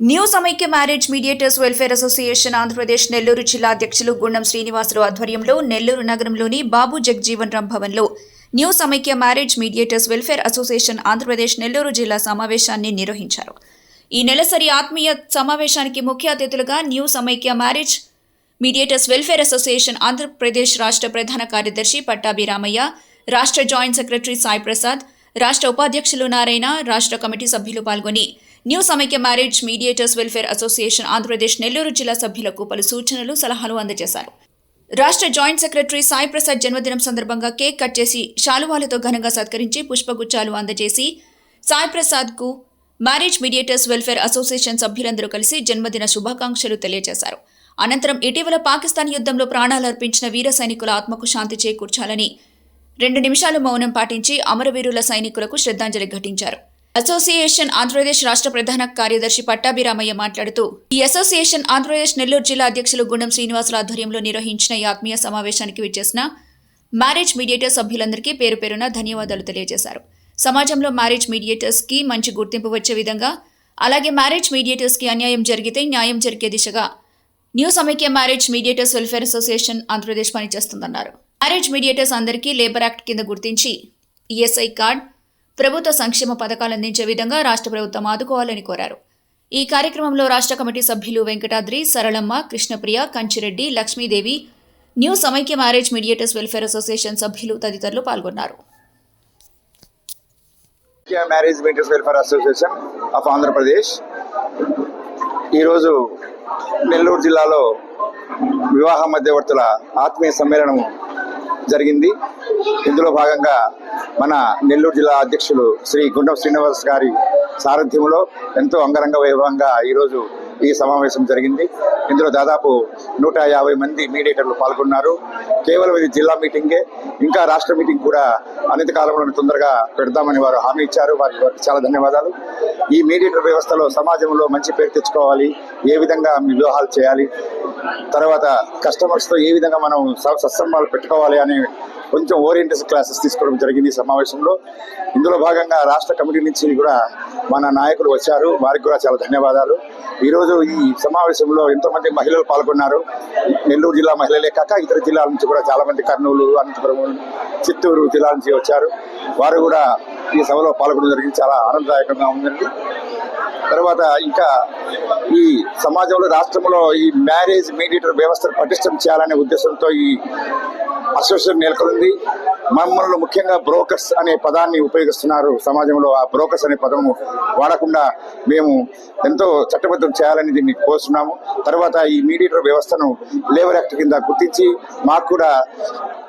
New Samaikya marriage mediators welfare association Andhra Pradesh Nellore జిల్లా అధ్యక్షులు గుండం శ్రీనివాసరావు ఆధ్వర్యంలో నెల్లూరు నగరంలోని బాబు జగ్జీవన్ రామ్ భవన్లో new Samaikya marriage mediators welfare association Andhra Pradesh Nellore జిల్లా సమావేశాన్ని నిర్వహించారు. ఈ నెలసరి ఆత్మీయ సమావేశానికి ముఖ్య అతిథులుగా new Samaikya marriage mediators welfare association Andhra Pradesh రాష్ట్ర ప్రధాన కార్యదర్శి పట్టాభి రామయ్య రాష్ట్ర జాయింట్ సెక్రటరీ సాయి ప్రసాద్ రాష్ట్ర ఉపాధ్యక్షులు నారాయణ రాష్ట్ర కమిటీ సభ్యులు పాల్గొని new Samaikya marriage mediators welfare association Andhra Pradesh Nellore జిల్లా సభ్యులకు పలు సూచనలు సలహాలు అందజేశారు. రాష్ట్ర జాయింట్ సెక్రటరీ సాయి ప్రసాద్ జన్మదినం సందర్భంగా కేక్ కట్ చేసి శాలువాలతో ఘనంగా సత్కరించి పుష్పగుచ్చాలు అందజేసి సాయి ప్రసాద్కు మ్యారేజ్ మీడియేటర్స్ వెల్ఫేర్ అసోసియేషన్ సభ్యులందరూ కలిసి జన్మదిన శుభాకాంక్షలు తెలియజేశారు. అనంతరం ఇటీవల పాకిస్తాన్ యుద్ధంలో ప్రాణాలు అర్పించిన వీర సైనికుల ఆత్మకు శాంతి చేకూర్చాలని రెండు నిమిషాలు మౌనం పాటించి అమరవీరుల సైనికులకు శ్రద్ధాంజలి ఘటించారు. అసోసియేషన్ ఆంధ్రప్రదేశ్ రాష్ట్ర ప్రధాన కార్యదర్శి పట్టాభిరామయ్య మాట్లాడుతూ ఈ అసోసియేషన్ ఆంధ్రప్రదేశ్ నెల్లూరు జిల్లా అధ్యక్షులు గుండం శ్రీనివాసుల ఆధ్వర్యంలో నిర్వహించిన ఈ ఆత్మీయ సమావేశానికి విచ్చేసిన మ్యారేజ్ మీడియేటర్ సభ్యులందరికీ పేరు పేరున ధన్యవాదాలు తెలియజేశారు. సమాజంలో మ్యారేజ్ మీడియేటర్స్కి మంచి గుర్తింపు వచ్చే విధంగా అలాగే మ్యారేజ్ మీడియేటర్స్కి అన్యాయం జరిగితే న్యాయం జరిగే దిశగా new Samaikya marriage mediators welfare association Andhra Pradesh పనిచేస్తుందన్నారు. Marriage mediators అందరికీ లేబర్ యాక్ట్ కింద గుర్తించి ఈఎస్ఐ కార్డ్ ప్రభుత్వ సంక్షేమ పథకాలు అందించే విధంగా రాష్ట్ర ప్రభుత్వం ఆదుకోవాలని కోరారు. ఈ కార్యక్రమంలో రాష్ట్ర కమిటీ సభ్యులు Venkatadri Saralamma Krishnapriya Kanchireddy Lakshmidevi new Samaikya marriage mediators welfare association సభ్యులు తదితరులు పాల్గొన్నారు. Marriage welfare association of Andhra Pradesh. ఈరోజు నెల్లూరు జిల్లాలో వివాహ మధ్యవర్తుల ఆత్మీయ సమ్మేళనం జరిగింది. ఇందులో భాగంగా మన నెల్లూరు జిల్లా అధ్యక్షులు శ్రీ గుండం శ్రీనివాస్ గారి సారథ్యంలో ఎంతో అంగరంగ వైభవంగా ఈరోజు ఈ సమావేశం జరిగింది. ఇందులో దాదాపు నూట యాభై మంది మీడియేటర్లు పాల్గొన్నారు. కేవలం ఇది జిల్లా మీటింగే ఇంకా రాష్ట్ర మీటింగ్ కూడా అనంత కాలంలో తొందరగా పెడదామని వారు హామీ ఇచ్చారు. వారికి వారికి చాలా ధన్యవాదాలు. ఈ మీడియేటర్ వ్యవస్థలో సమాజంలో మంచి పేరు తెచ్చుకోవాలి ఏ విధంగా వివాహాలు చేయాలి తర్వాత కస్టమర్స్తో ఏ విధంగా మనం స- సత్సంబాలు పెట్టుకోవాలి అనే కొంచెం ఓరియంటెడ్ క్లాసెస్ తీసుకోవడం జరిగింది ఈ సమావేశంలో. ఇందులో భాగంగా రాష్ట్ర కమిటీ నుంచి కూడా మన నాయకులు వచ్చారు. వారికి కూడా చాలా ధన్యవాదాలు. ఈరోజు ఈ సమావేశంలో ఎంతోమంది మహిళలు పాల్గొన్నారు. నెల్లూరు జిల్లా మహిళలే కాక ఇతర జిల్లాల నుంచి కూడా చాలామంది కర్నూలు అనంతపురం చిత్తూరు జిల్లా నుంచి వచ్చారు. వారు కూడా ఈ సభలో పాల్గొనడం జరిగింది. చాలా ఆనందదాయకంగా ఉందండి. తర్వాత ఇంకా ఈ సమాజంలో రాష్ట్రంలో ఈ మ్యారేజ్ మీడియేటర్ వ్యవస్థను పటిష్టం చేయాలనే ఉద్దేశంతో ఈ అసోసియేషన్ నెలకొంది. మమ్మల్ని ముఖ్యంగా బ్రోకర్స్ అనే పదాన్ని ఉపయోగిస్తున్నారు సమాజంలో. ఆ బ్రోకర్స్ అనే పదము వాడకుండా మేము ఎంతో చట్టబద్ధం చేయాలని దీన్ని కోరుతున్నాము తర్వాత ఈ మీడియేటర్ వ్యవస్థను లేబర్ యాక్ట్ కింద గుర్తించి మాకు కూడా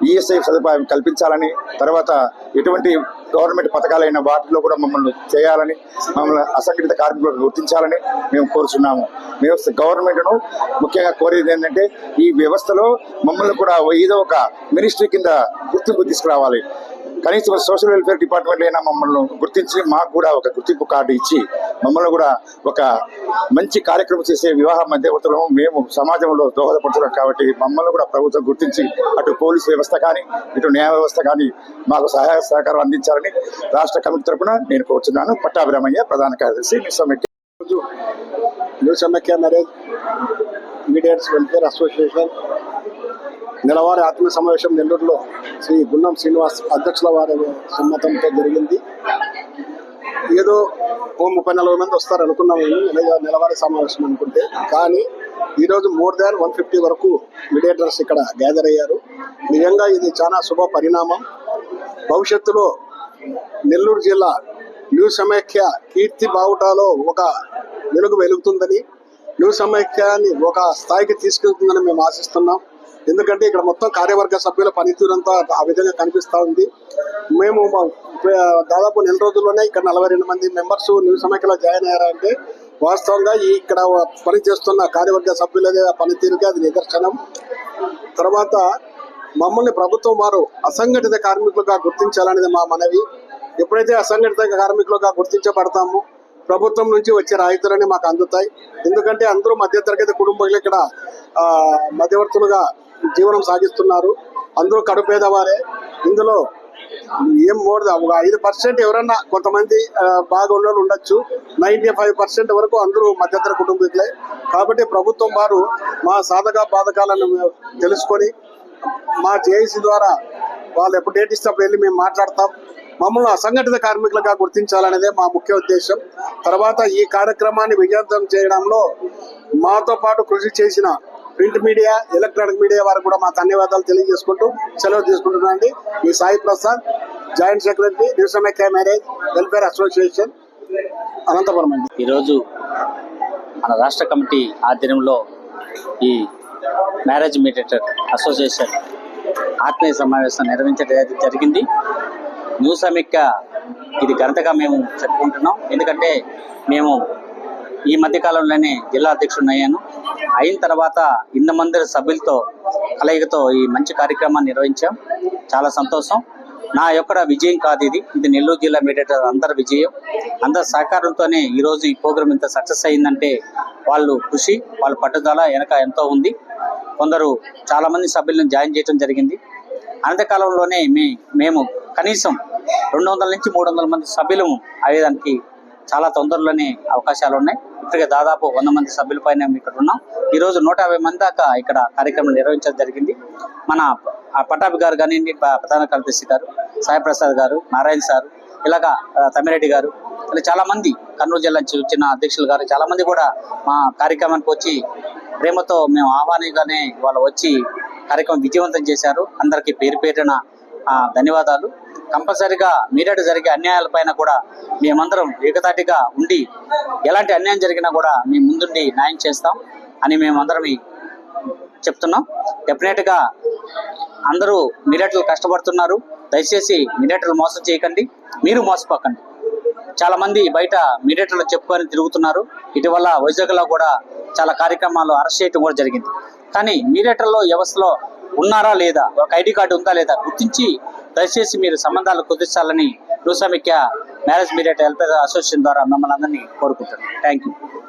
ఈఎస్ఐ సదుపాయం కల్పించాలని తర్వాత ఎటువంటి గవర్నమెంట్ పథకాలైన వాటిలో కూడా మమ్మల్ని చేయాలని మమ్మల్ని అసంఘటిత కార్మికులకు గుర్తించాలని మేము కోరుచున్నాము. మేము గవర్నమెంట్ను ముఖ్యంగా కోరేది ఏంటంటే ఈ వ్యవస్థలో మమ్మల్ని కూడా ఏదో ఒక మినిస్ట్రీ కింద గుర్తింపు తీసుకురావాలి. కనీసం సోషల్ వెల్ఫేర్ డిపార్ట్మెంట్ అయినా మమ్మల్ని గుర్తించి మాకు కూడా ఒక గుర్తింపు కార్డు ఇచ్చి మమ్మల్ని కూడా ఒక మంచి కార్యక్రమం చేసే వివాహ మధ్యవర్తులము మేము సమాజంలో దోహదపడుతున్నాం కాబట్టి మమ్మల్ని కూడా ప్రభుత్వం గుర్తించి అటు పోలీస్ వ్యవస్థ కానీ ఇటు న్యాయ వ్యవస్థ కానీ మాకు సహాయ సహకారం అందించాలని రాష్ట్ర కమిటీ తరపున నేను కోరుతున్నాను పట్టాభిరామయ్య ప్రధాన కార్యదర్శి మిస్సమ్మెట్టి new Samaikya marriage mediators welfare association నెలవారీ ఆత్మ సమావేశం నెల్లూరులో శ్రీ గున్నం శ్రీనివాస్ అధ్యక్షుల వారి సమ్మతంతో జరిగింది. ఏదో ఓ ముప్పై నలభై మంది వస్తారు అనుకున్నాము నెలవారీ సమావేశం అనుకుంటే. కానీ ఈరోజు మోర్ దాన్ వన్ ఫిఫ్టీ వరకు మీడియేటర్స్ ఇక్కడ గ్యాదర్ అయ్యారు. నిజంగా ఇది చాలా శుభ పరిణామం. భవిష్యత్తులో నెల్లూరు జిల్లా న్యూ సమైక్య కీర్తి బావుటాలో ఒక వెలుగు వెలుగుతుందని న్యూ సమైక్యాన్ని ఒక స్థాయికి తీసుకెళ్తుందని మేము ఆశిస్తున్నాం. ఎందుకంటే ఇక్కడ మొత్తం కార్యవర్గ సభ్యుల పనితీరంతా ఆ విధంగా కనిపిస్తూ ఉంది. మేము మా- దాదాపు నెల రోజుల్లోనే ఇక్కడ నలభై రెండు మంది మెంబర్స్ న్యూ సమైక్యలో జాయిన్ అయ్యారంటే వాస్తవంగా ఇక్కడ పనిచేస్తున్న కార్యవర్గ సభ్యుల పనితీరుకి అది నిదర్శనం. తర్వాత మమ్మల్ని ప్రభుత్వం వారు అసంఘటిత కార్మికులుగా గుర్తించాలనేది మా మనవి. ఎప్పుడైతే అసంఘటిత కార్మికులుగా గుర్తించబడతామో ప్రభుత్వం నుంచి వచ్చే రాయితీలన్నీ మాకు అందుతాయి. ఎందుకంటే అందరూ మధ్యతరగతి కుటుంబాలు ఇక్కడ మధ్యవర్తులుగా జీవనం సాగిస్తున్నారు. అందరూ కడుపేదవారే ఇందులో ఏం మోడదు ఒక ఐదు పర్సెంట్ ఎవరన్నా కొంతమంది బాగా ఉన్న ఉండొచ్చు. నైంటీ ఫైవ్ పర్సెంట్ వరకు అందరూ మధ్యతర కుటుంబీకులే. కాబట్టి ప్రభుత్వం వారు మా సాధక బాధకాలను తెలుసుకొని మా జేఏసీ ద్వారా వాళ్ళు ఎప్పుడు డేట్ ఇస్తే వెళ్ళి మేము మాట్లాడతాం. మమ్మల్ని అసంఘటిత కార్మికులుగా గుర్తించాలనేదే మా ముఖ్య ఉద్దేశం. తర్వాత ఈ కార్యక్రమాన్ని విజయవంతం చేయడంలో మాతో పాటు కృషి చేసిన ప్రింట్ మీడియా ఎలక్ట్రానిక్ మీడియా వారికి కూడా మా ధన్యవాదాలు తెలియజేసుకుంటూ సెలవు తీసుకుంటున్నాండి మీ సాయి ప్రసాద్ జాయింట్ సెక్రటరీ న్యూసమైక్య మ్యారేజ్ వెల్ఫేర్ అసోసియేషన్ అనంతపురం అండి. ఈరోజు మన రాష్ట్ర కమిటీ ఆధ్వర్యంలో ఈ మ్యారేజ్ మీడియేటర్ అసోసియేషన్ ఆత్మీయ సమావేశం నిర్వహించడం జరిగింది. న్యూస్ సమీక్ష ఇది ఘనతగా మేము చెప్పుకుంటున్నాం. ఎందుకంటే మేము ఈ మధ్య కాలంలోనే జిల్లా అధ్యక్షుడిని అయ్యాను. అయిన తర్వాత ఇంతమంది సభ్యులతో కలయికతో ఈ మంచి కార్యక్రమాన్ని నిర్వహించాం. చాలా సంతోషం. నా యొక్క విజయం కాదు ఇది. ఇది నెల్లూరు జిల్లా మీడియేటర్ అందరి విజయం. అందరి సహకారంతోనే ఈరోజు ఈ ప్రోగ్రామ్ ఇంత సక్సెస్ అయిందంటే వాళ్ళు కృషి వాళ్ళ పట్టుదల వెనక ఎంతో ఉంది. కొందరు చాలామంది సభ్యులను జాయిన్ చేయడం జరిగింది. అనంతకాలంలోనే మే మేము కనీసం రెండు వందల నుంచి మూడు వందల మంది సభ్యులము అయ్యేదానికి చాలా తొందరలోనే అవకాశాలు ఉన్నాయి. ఇప్పటికే దాదాపు వంద మంది సభ్యులపైన మేము ఇక్కడ ఉన్నాం. ఈరోజు నూట యాభై మంది దాకా ఇక్కడ కార్యక్రమం నిర్వహించడం జరిగింది. మన ఆ పటాభి గారు కానివ్వండి ప్రధాన కార్యదర్శి గారు సాయిప్రసాద్ గారు నారాయణ సార్ ఇలాగా తమ్మిరెడ్డి గారు ఇలా చాలా మంది కర్నూలు జిల్లా నుంచి వచ్చిన అధ్యక్షులు గారు చాలా మంది కూడా మా కార్యక్రమానికి వచ్చి ప్రేమతో మేము ఆహ్వానిగానే వాళ్ళు వచ్చి కార్యక్రమం విజయవంతం చేశారు. అందరికీ పేరు పేరున ధన్యవాదాలు. కంపల్సరిగా మీరేట జరిగే అన్యాయాలపైన కూడా మేమందరం ఏకతాటిగా ఉండి ఎలాంటి అన్యాయం జరిగినా కూడా మేము ముందుండి న్యాయం చేస్తాం అని మేమందరం చెప్తున్నాం. డెఫినెట్గా అందరూ మీరేటలు కష్టపడుతున్నారు. దయచేసి మీరేటలు మోసం చేయకండి. మీరు మోసపోకండి. చాలా మంది బయట మీడియేటర్లు చెప్పుకొని తిరుగుతున్నారు. ఇటీవల వైజాగ్లో కూడా చాలా కార్యక్రమాలు అరెస్ట్ చేయడం కూడా జరిగింది. కానీ మీడియేటర్లో వ్యవస్థలో ఉన్నారా లేదా? ఒక ఐడి కార్డు ఉందా లేదా? గుర్తించి దయచేసి మీరు సంబంధాలు కుదిర్చాలని రూసమిక్య మ్యారేజ్ మీడియేటర్ హెల్ప్ అసోసియేషన్ ద్వారా మిమ్మల్ని అందరినీ కోరుకుంటున్నాను. Thank you.